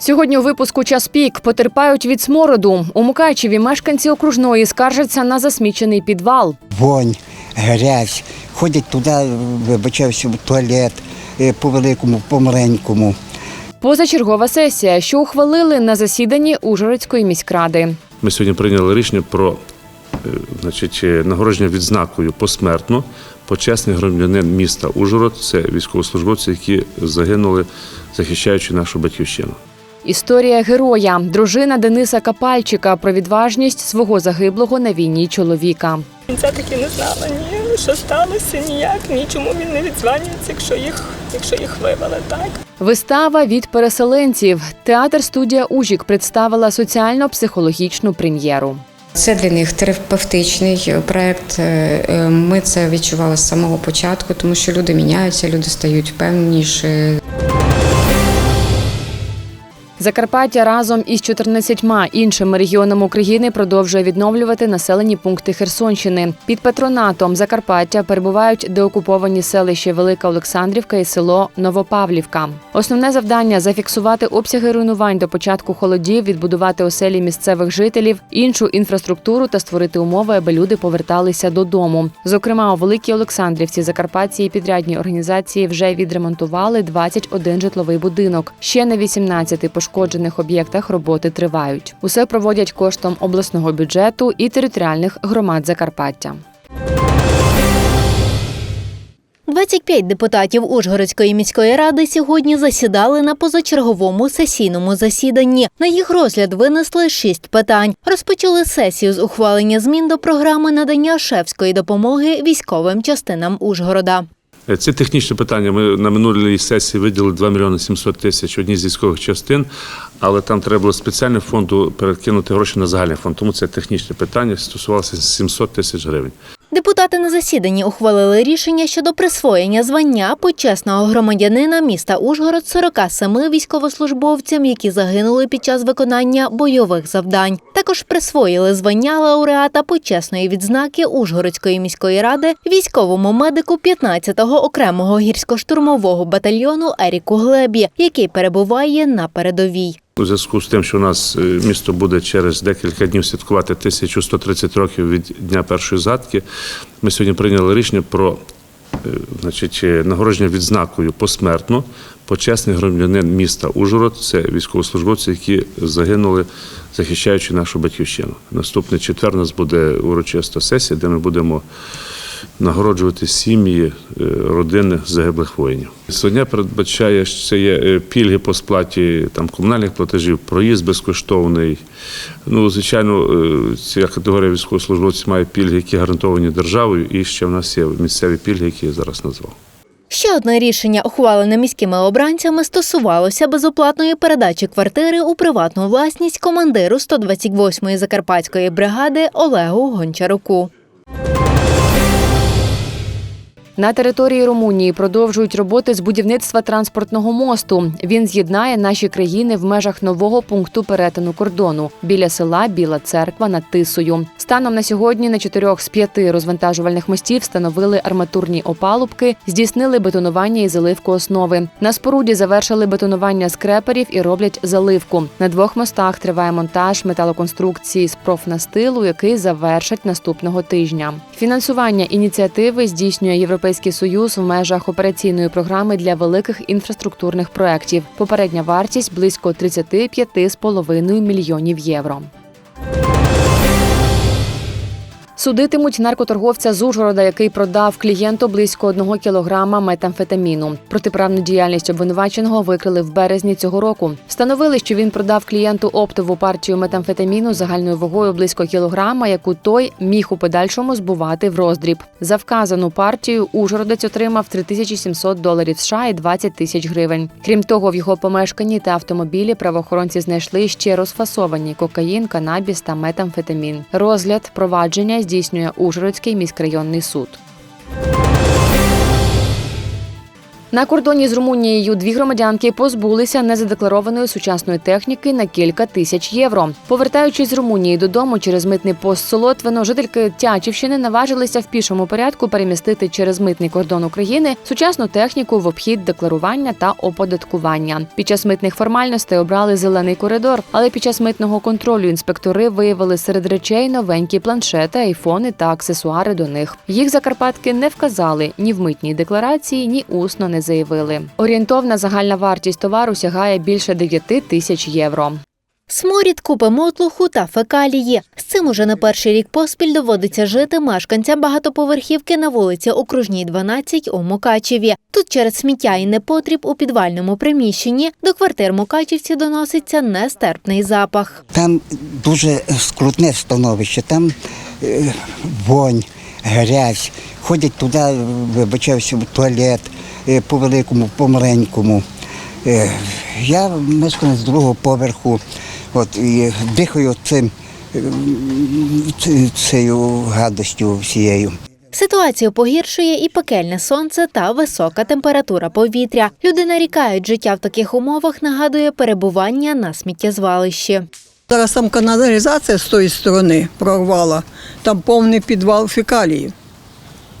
Сьогодні у випуску час пік потерпають від смороду. У Мукачеві мешканці окружної скаржаться на засмічений підвал. вонь, грязь. Ходять туди, вибачаюся, в туалет е, по великому, по маленькому. Позачергова сесія, що ухвалили на засіданні Ужгородської міськради. Ми сьогодні прийняли рішення про е, значить, е, нагородження відзнакою посмертно почесний громадянин міста Ужгород. Це військовослужбовці, які загинули, захищаючи нашу батьківщину. Історія героя, дружина Дениса Капальчика про відважність свого загиблого на війні чоловіка. Кінця таки не знала ні, що сталося, ніяк, ні чому він не відзванюється, якщо їх, якщо їх вивели, так? Вистава від переселенців. Театр студія Ужік представила соціально-психологічну прем'єру. Це для них терапевтичний проект. Е, Ми це відчували з самого початку, тому що люди міняються, люди стають впевненіші. Закарпаття разом із 14 іншими регіонами України продовжує відновлювати населені пункти Херсонщини. Під патронатом Закарпаття перебувають деокуповані селища Велика Олександрівка і село Новопавлівка. Основне завдання зафіксувати обсяги руйнувань до початку холодів, відбудувати оселі місцевих жителів, іншу інфраструктуру та створити умови, аби люди поверталися додому. Зокрема, у Великій Олександрівці Закарпатці і підрядні організації вже відремонтували 21 житловий будинок. Ще на 18 пошкоджених об'єктах роботи тривають. Усе проводять коштом обласного бюджету і територіальних громад Закарпаття. 25 депутатів Ужгородської міської ради сьогодні засідали на позачерговому сесійному засіданні. На їх розгляд винесли шість питань. Розпочали сесію з ухвалення змін до програми надання шефської допомоги військовим частинам Ужгорода. Е, Це технічне питання. Ми на минулій сесії виділили 2 мільйони 700 тисяч одній з військових частин, але там треба було спеціально фонду перекинути гроші на загальний фонд. Тому це технічне питання стосувалося 700 тисяч гривень. Депутати на засіданні ухвалили рішення щодо присвоєння звання почесного громадянина міста Ужгород 47 військовослужбовцям, які загинули під час виконання бойових завдань. Також присвоїли звання лауреата почесної відзнаки Ужгородської міської ради військовому медику 15-го окремого гірсько-штурмового батальйону Еріку Глебі, який перебуває на передовій. У зв'язку з тим, що у нас е, місто буде через декілька днів святкувати 1130 років від дня першої згадки, ми сьогодні прийняли рішення про е, значить, е, нагородження відзнакою посмертно почесний громадянин міста Ужгород. Це військовослужбовці, які загинули, захищаючи нашу батьківщину. Наступний четвер у нас буде урочиста сесія, де ми будемо нагороджувати сім'ї, е, родини загиблих воїнів. Сьогодні передбачає, що це є е, пільги по сплаті там, комунальних платежів, проїзд безкоштовний. Ну, звичайно, е, ця категорія військовослужбовців має пільги, які гарантовані державою, і ще в нас є місцеві пільги, які я зараз назвав. Ще одне рішення, ухвалене міськими обранцями, стосувалося безоплатної передачі квартири у приватну власність командиру 128-ї закарпатської бригади Олегу Гончаруку. На території Румунії продовжують роботи з будівництва транспортного мосту. Він з'єднає наші країни в межах нового пункту перетину кордону біля села Біла Церква над Тисою. Станом на сьогодні на чотирьох з п'яти розвантажувальних мостів встановили арматурні опалубки, здійснили бетонування і заливку основи. На споруді завершили бетонування скреперів і роблять заливку. На двох мостах триває монтаж металоконструкції з профнастилу, який завершать наступного тижня. Фінансування ініціативи здійснює Європейський Союз в межах операційної програми для великих інфраструктурних проєктів. Попередня вартість близько 35,5 мільйонів євро. Судитимуть наркоторговця з Ужгорода, який продав клієнту близько одного кілограма метамфетаміну. Протиправну діяльність обвинуваченого викрили в березні цього року. Встановили, що він продав клієнту оптову партію метамфетаміну загальною вагою близько кілограма, яку той міг у подальшому збувати в роздріб. За вказану партію Ужгородець отримав 3700 доларів США і 20 тисяч гривень. Крім того, в його помешканні та автомобілі правоохоронці знайшли ще розфасовані кокаїн, канабіс та метамфетамін. Розгляд провадження здійснює Ужгородський міськрайонний суд. На кордоні з Румунією дві громадянки позбулися незадекларованої сучасної техніки на кілька тисяч євро. Повертаючись з Румунії додому через митний пост Солотвино, жительки Тячівщини наважилися в пішому порядку перемістити через митний кордон України сучасну техніку в обхід декларування та оподаткування. Під час митних формальностей обрали зелений коридор, але під час митного контролю інспектори виявили серед речей новенькі планшети, айфони та аксесуари до них. Їх закарпатки не вказали ні в митній декларації, ні усно не заявили. Орієнтовна загальна вартість товару сягає більше 9 тисяч євро. Сморід, купи мотлуху та фекалії. З цим уже не перший рік поспіль доводиться жити мешканцям багатоповерхівки на вулиці Окружній, 12 у Мукачеві. Тут через сміття і непотріб у підвальному приміщенні до квартир мукачівці доноситься нестерпний запах. Там дуже скрутне становище, там е, вонь, грязь. Ходять туди, вибачаюся, в туалет по великому, по маленькому. Е, я мешканець другого поверху, от, і дихаю цим, е, цією гадостю всією. Ситуацію погіршує і пекельне сонце та висока температура повітря. Люди нарікають, життя в таких умовах нагадує перебування на сміттєзвалищі. Зараз там каналізація з тої сторони прорвала, там повний підвал фекалії.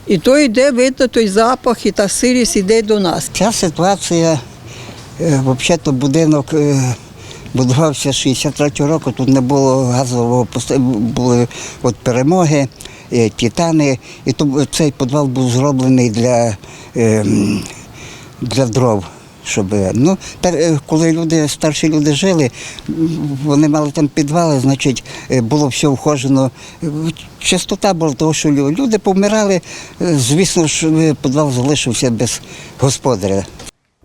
І то йде, видно, той запах і та сирість йде до нас. Ця ситуація, е, взагалі, будинок е, будувався 63-го року, тут не було газового були от перемоги, е, титани. І то цей підвал був зроблений для, е, для дров. Щоб, е, ну, е, коли люди, старші люди жили, вони мали там підвали, значить, е, було все вхожено. Частота була того, що люди помирали, звісно е, підвал залишився без господаря.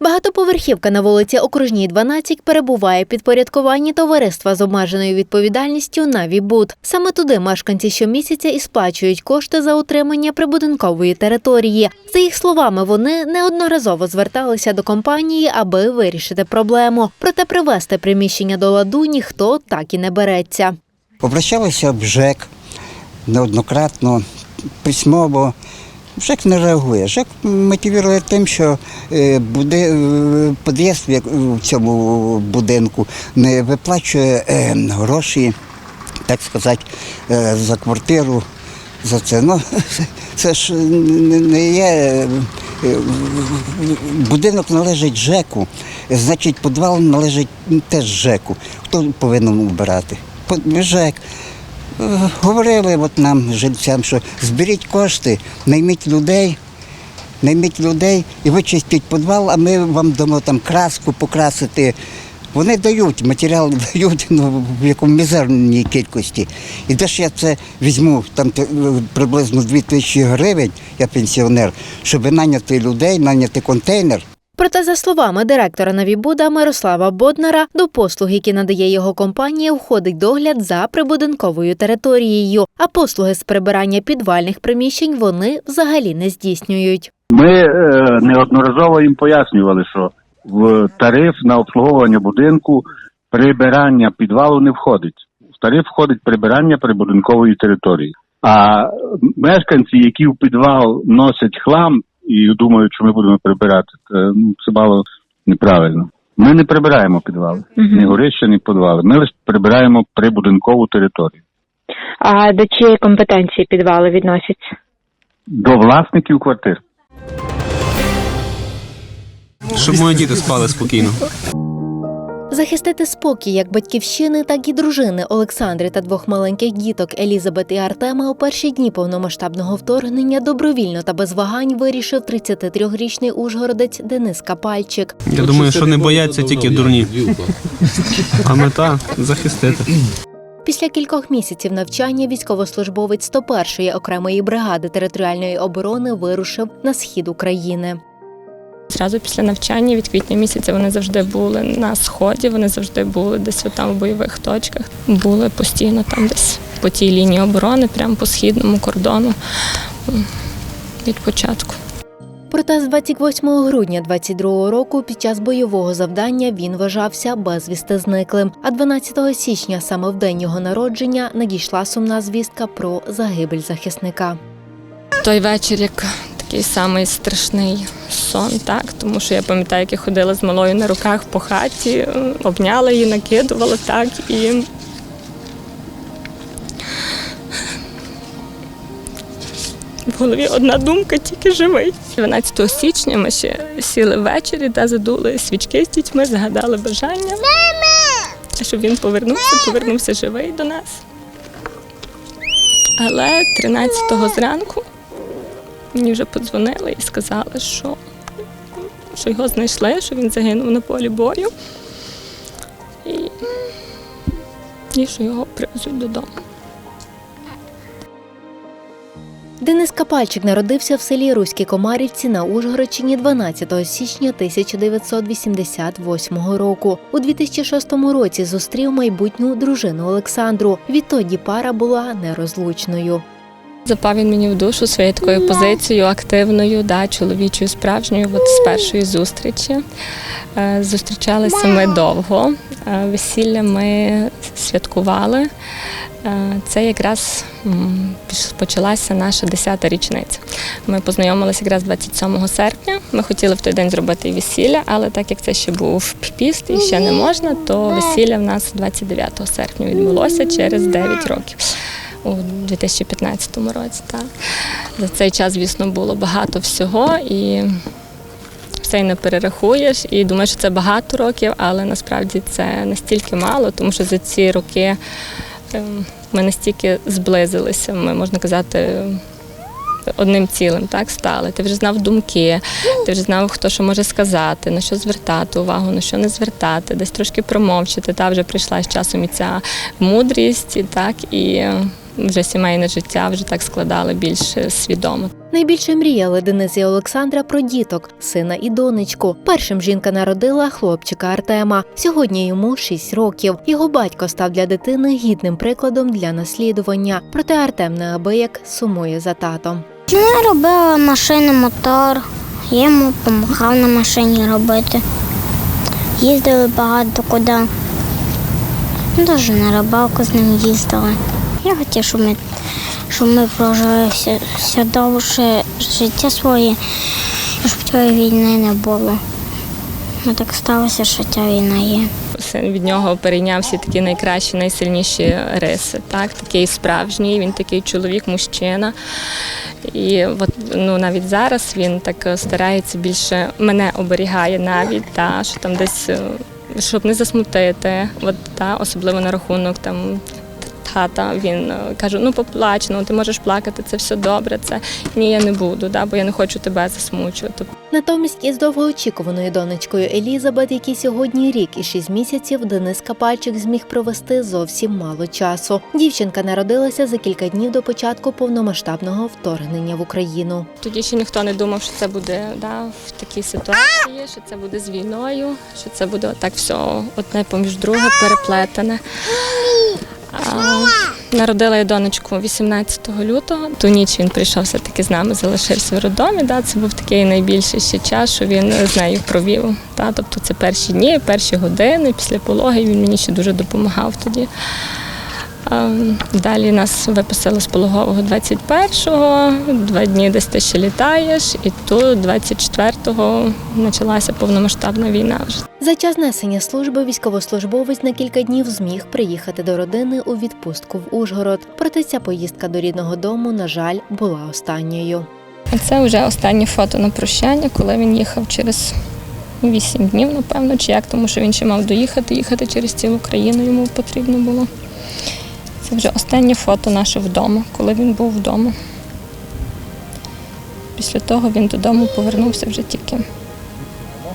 Багатоповерхівка на вулиці Окружній, 12 перебуває в підпорядкуванні товариства з обмеженою відповідальністю «Навібуд». Саме туди мешканці щомісяця і сплачують кошти за утримання прибудинкової території. За їх словами, вони неодноразово зверталися до компанії, аби вирішити проблему. Проте привести приміщення до ладу ніхто так і не береться. Обращалися в ЖЕК неоднократно, письмово. ЖЕК не реагує. ЖЕК мотивує тим, що е, буде, е, під'їзд в цьому будинку не виплачує е, гроші, так сказати, за квартиру. За це. Ну, це ж не є. Будинок належить ЖЕКу, значить, підвал належить теж ЖЕКу. Хто повинен убирати? По- ЖЕК. Е, Говорили от нам, жильцям, що зберіть кошти, найміть людей, найміть людей і вичистіть підвал, а ми вам дамо там краску покрасити. Вони дають, матеріал дають ну, в якому мізерній кількості. І де ж я це візьму там приблизно 2 тисячі гривень, я пенсіонер, щоб наняти людей, наняти контейнер. Проте, за словами директора Навібуда Мирослава Боднара, до послуг, які надає його компанія, входить догляд за прибудинковою територією, а послуги з прибирання підвальних приміщень вони взагалі не здійснюють. Ми е, неодноразово їм пояснювали, що в тариф на обслуговування будинку прибирання підвалу не входить. В тариф входить прибирання прибудинкової території. А мешканці, які в підвал носять хлам і думають, що ми будемо прибирати, це, ну, це мало неправильно. Ми не прибираємо підвали, ні горища, ні підвали. Ми лише прибираємо прибудинкову територію. А до чиєї компетенції підвали відносяться? До власників квартир. Щоб мої діти спали спокійно. Захистити спокій як батьківщини, так і дружини Олександри та двох маленьких діток Елізабет і Артема у перші дні повномасштабного вторгнення добровільно та без вагань вирішив 33-річний ужгородець Денис Капальчик. Я думаю, що не бояться тільки дурні. А мета захистити. Після кількох місяців навчання військовослужбовець 101-ї окремої бригади територіальної оборони вирушив на схід України. Зразу після навчання від квітня місяця вони завжди були на сході, вони завжди були десь там в бойових точках, були постійно там десь по тій лінії оборони, прямо по східному кордону від початку. Проте з 28 грудня 22 року під час бойового завдання він вважався безвісти зниклим. А 12 січня, саме в день його народження, надійшла сумна звістка про загибель захисника. Той вечір, як такий самий страшний сон, так тому що я пам'ятаю, як я ходила з малою на руках по хаті, обняла її, накидувала так і. В голові одна думка, тільки живий. 12 січня ми ще сіли ввечері та задули свічки з дітьми, загадали бажання, щоб він повернувся, повернувся живий до нас. Але 13-го зранку мені вже подзвонили і сказали, що, що його знайшли, що він загинув на полі бою і, і що його привезуть додому. Денис Капальчик народився в селі Руські Комарівці на Ужгородщині 12 січня 1988 року. У 2006 році зустрів майбутню дружину Олександру. Відтоді пара була нерозлучною. Запав він мені в душу своєю такою позицією активною, да, чоловічою, справжньою, от з першої зустрічі. Е, Зустрічалися ми довго. Е, Весілля ми святкували. Е, Це якраз почалася наша 10-та річниця. Ми познайомилися якраз 27 серпня. Ми хотіли в той день зробити весілля, але так як це ще був піст і ще не можна, то весілля в нас 29 серпня відбулося через 9 років у 2015 році. Так. За цей час, звісно, було багато всього і все й не перерахуєш. І думаю, що це багато років, але насправді це настільки мало, тому що за ці роки ем, ми настільки зблизилися, ми можна казати. Одним цілим так стали. Ти вже знав думки, ти вже знав, хто що може сказати, на що звертати увагу, на що не звертати, десь трошки промовчати. Та вже прийшла з часом і ця мудрість, і так і вже сімейне життя вже так складали більш свідомо. Найбільше мріяли Денис і Олександра про діток, сина і донечку. Першим жінка народила хлопчика Артема. Сьогодні йому 6 років. Його батько став для дитини гідним прикладом для наслідування. Проте Артем неабияк сумує за татом. Я робила машини, мотор. Я йому допомагав на машині робити. Їздили багато куди. Навіть на рибалку з ним їздили. Я хотів, щоб ми, щоб ми прожили все, все довше життя своє, щоб цієї війни не було. Ну так сталося, що ця війна є. Син від нього перейняв всі такі найкращі, найсильніші риси. Так, такий справжній, він такий чоловік, мужчина. І от, ну, навіть зараз він так е, старається більше мене оберігає навіть, та, що там десь, е, щоб не засмутити, от, та, особливо на рахунок там. Тата, він е, каже, ну поплач, ну ти можеш плакати, це все добре. Це ні, я не буду, да, бо я не хочу тебе засмучувати. Натомість із довгоочікуваною донечкою Елізабет, якій сьогодні рік і шість місяців, Денис Капальчик зміг провести зовсім мало часу. Дівчинка народилася за кілька днів до початку повномасштабного вторгнення в Україну. Тоді ще ніхто не думав, що це буде да, в такій ситуації, що це буде з війною, що це буде так все одне поміж друге переплетене. Народила я донечку 18 лютого. Ту ніч він прийшов все-таки з нами, залишився в роддомі. Да, це був такий найбільший ще час, що він з нею провів. Да, тобто це перші дні, перші години після пологи він мені ще дуже допомагав тоді. А, Далі нас виписали з пологового 21-го, два дні десь ти ще літаєш, і тут 24-го почалася повномасштабна війна вже. За час несення служби військовослужбовець на кілька днів зміг приїхати до родини у відпустку в Ужгород. Проте ця поїздка до рідного дому, на жаль, була останньою. А це вже останнє фото на прощання, коли він їхав через 8 днів, напевно, чи як, тому що він ще мав доїхати, їхати через цілу країну йому потрібно було. Це вже останнє фото наше вдома, коли він був вдома. Після того він додому повернувся вже тільки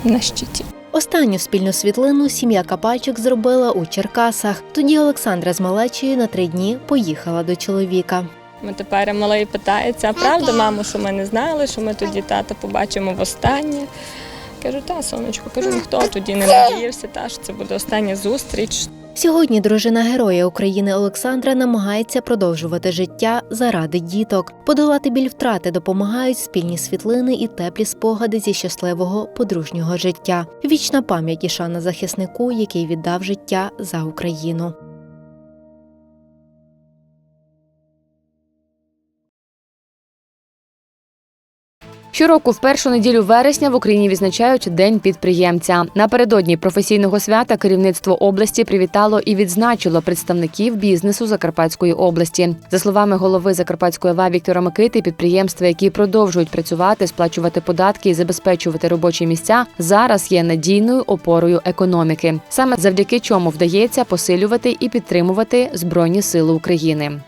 на щиті. Останню спільну світлину сім'я Капальчик зробила у Черкасах. Тоді Олександра з малечею на три дні поїхала до чоловіка. Ми тепер малий питається, а правда, мамо, що ми не знали, що ми тоді тата побачимо востаннє. Кажу, та, сонечко, кажу, ніхто тоді не надіявся, та, що це буде остання зустріч. Сьогодні дружина героя України Олександра намагається продовжувати життя заради діток. Подолати біль втрати допомагають спільні світлини і теплі спогади зі щасливого подружнього життя. Вічна пам'ять і шана захиснику, який віддав життя за Україну. Щороку, в першу неділю вересня, в Україні відзначають День підприємця. Напередодні професійного свята керівництво області привітало і відзначило представників бізнесу Закарпатської області. За словами голови Закарпатської ОВА Віктора Микити, підприємства, які продовжують працювати, сплачувати податки і забезпечувати робочі місця, зараз є надійною опорою економіки. Саме завдяки чому вдається посилювати і підтримувати збройні сили України.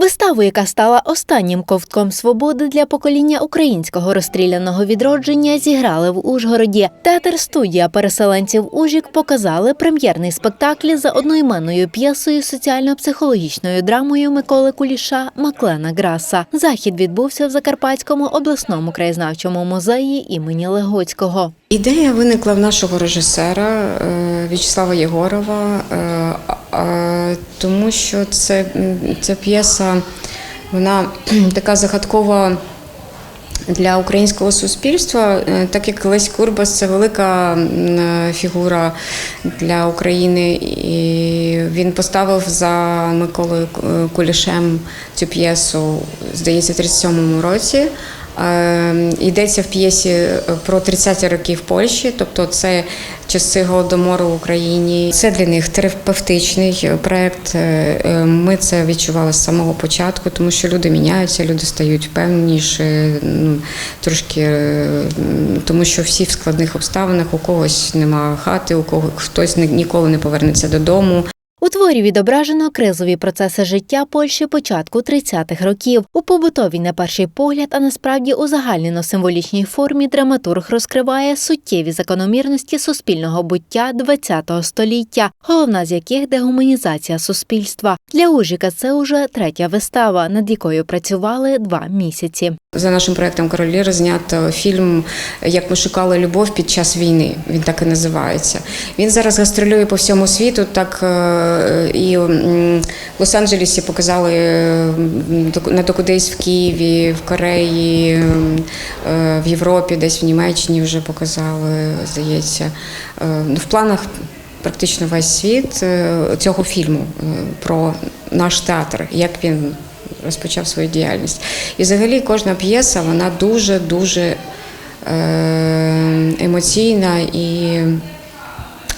Виставу, яка стала останнім ковтком свободи для покоління українського розстріляного відродження, зіграли в Ужгороді. Театр студія переселенців Ужік показали прем'єрний спектакль за одноіменною п'єсою соціально-психологічною драмою Миколи Куліша Маклена Граса. Захід відбувся в Закарпатському обласному краєзнавчому музеї імені Легоцького. Ідея виникла в нашого режисера е, В'ячеслава Єгорова, е, тому що це, ця п'єса вона така загадкова для українського суспільства, е, так як Лесь Курбас це велика фігура для України, і він поставив за Миколою Кулішем цю п'єсу, здається, в 37-му році. Е, Йдеться в п'єсі про 30-ті роки в Польщі, тобто це часи голодомору в Україні. Це для них терапевтичний проект. Е, е, Ми це відчували з самого початку, тому що люди міняються, люди стають впевненіше, ну, трошки е, тому що всі в складних обставинах, у когось нема хати, у кого хтось ні- ніколи не повернеться додому. У творі відображено кризові процеси життя Польщі початку 30-х років. У побутовій, на перший погляд, а насправді у загальнено символічній формі драматург розкриває суттєві закономірності суспільного буття ХХ століття, головна з яких дегуманізація суспільства. Для Ужіка це уже третя вистава, над якою працювали два місяці. За нашим проектом Королір знято фільм Як ми шукали любов під час війни. Він так і називається. Він зараз гастролює по всьому світу. Так е, і в Лос-Анджелесі показали на Докудейс в Києві, в Кореї, е, в Європі, десь в Німеччині вже показали, здається. Е, ну, В планах практично весь світ цього фільму про наш театр, як він розпочав свою діяльність. І взагалі кожна п'єса вона дуже дуже е, емоційна і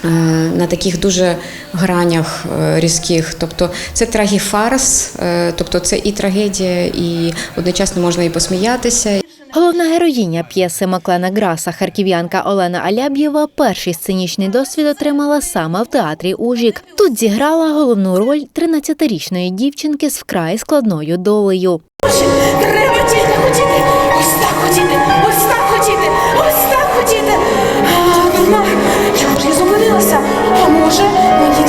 е, на таких дуже гранях е, різких. Тобто це трагіфарс, тобто це і трагедія, і одночасно можна і посміятися, Головна героїня п'єси Маклена Граса, харків'янка Олена Аляб'єва, перший сценічний досвід отримала саме в театрі Ужік. Тут зіграла головну роль 13-річної дівчинки з вкрай складною долею. Треба тільки хотіти. Ось так хотіти, ось так хотіти, ось так хотіти. Чому ж я зупинилася? А може, мені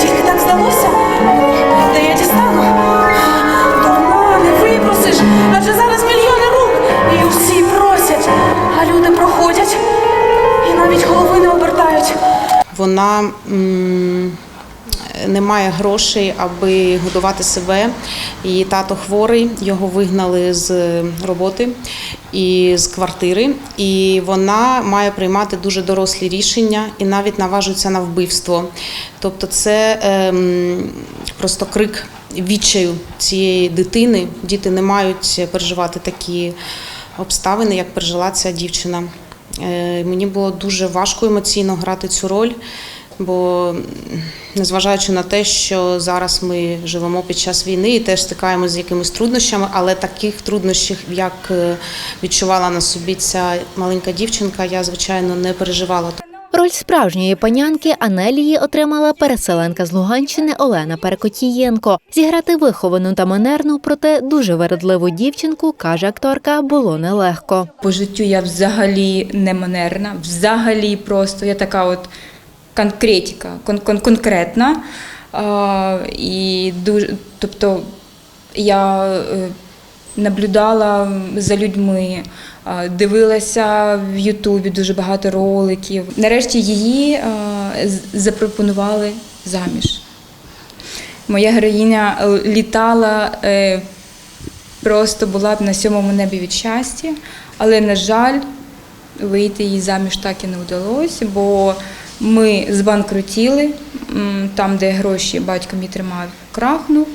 Вона не має грошей, аби годувати себе. Її тато хворий, його вигнали з роботи і з квартири. І вона має приймати дуже дорослі рішення і навіть наважується на вбивство. Тобто, це ем, просто крик відчаю цієї дитини. Діти не мають переживати такі обставини, як пережила ця дівчина. Е, Мені було дуже важко емоційно грати цю роль, бо незважаючи на те, що зараз ми живемо під час війни і теж стикаємося з якимись труднощами, але таких труднощів, як е, відчувала на собі ця маленька дівчинка, я звичайно не переживала. Роль справжньої панянки Анелії отримала переселенка з Луганщини Олена Перекотієнко. Зіграти виховану та манерну, проте дуже вередливу дівчинку, каже акторка, було нелегко. По життю я взагалі не манерна, взагалі просто я така от конкретика, кон- кон- конкретна. А, і дуже, тобто я е, наблюдала за людьми, дивилася в Ютубі дуже багато роликів. Нарешті її запропонували заміж. Моя героїня е, літала, е, просто була б на сьомому небі від щастя, але, на жаль, вийти їй заміж так і не вдалося, бо ми збанкрутіли, там, де гроші батько мій тримав, крахнув.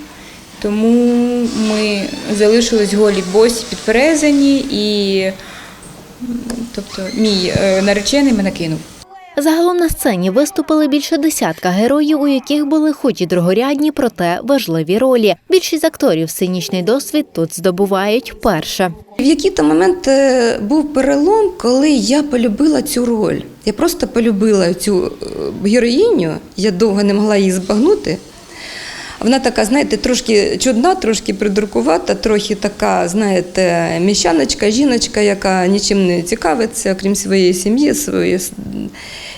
Тому ми залишились голі босі підперезані і тобто мій е, наречений мене кинув. Загалом на сцені виступили більше десятка героїв, у яких були хоч і другорядні, проте важливі ролі. Більшість акторів сценічний досвід тут здобувають вперше. В який-то момент був перелом, коли я полюбила цю роль. Я просто полюбила цю е, героїню, я довго не могла її збагнути. Вона така, знаєте, трошки чудна, трошки придуркувата, трохи така, знаєте, міщаночка, жіночка, яка нічим не цікавиться, крім своєї сім'ї. Своєї...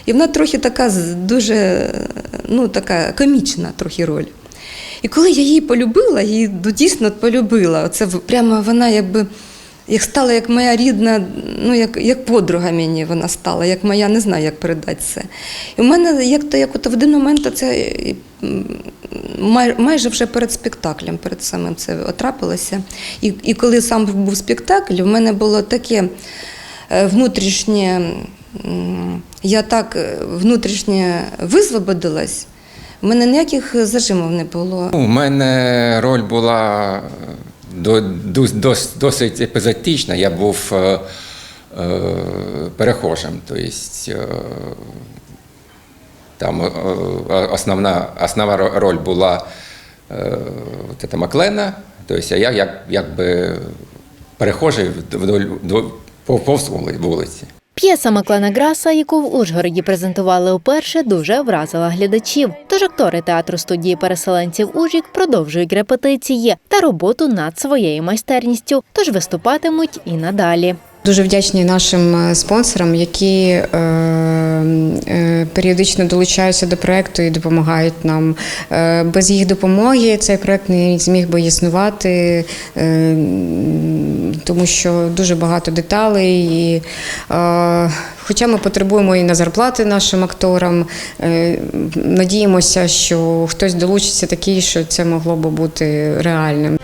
І вона трохи така дуже ну, така комічна трохи роль. І коли я її полюбила, її дійсно полюбила. Це прямо вона якби як стала як моя рідна, ну як, як подруга мені вона стала, як моя, не знаю, як передати це. І в мене як то як от в один момент це майже вже перед спектаклем, перед самим це трапилося. І, і коли сам був спектакль, в мене було таке е, внутрішнє, я так е, внутрішньо висвободилась. У мене ніяких зажимів не було. У мене роль була дос- досить епізодична. Я був е, е, перехожим. Тобто, е, там е, е, основна, основна роль була е, от Маклена, тобто я як, якби перехожий вдоль, вдоль, повз вули- вулиці. П'єса Маклена Граса, яку в Ужгороді презентували уперше, дуже вразила глядачів. Тож актори театру студії переселенців Ужік продовжують репетиції та роботу над своєю майстерністю, тож виступатимуть і надалі. Дуже вдячні нашим е, спонсорам, які е, е, періодично долучаються до проекту і допомагають нам. Е, без їх допомоги цей проект не зміг би існувати, е, тому що дуже багато деталей. І, е, хоча ми потребуємо і на зарплати нашим акторам, е, надіємося, що хтось долучиться такий, що це могло би бути реальним.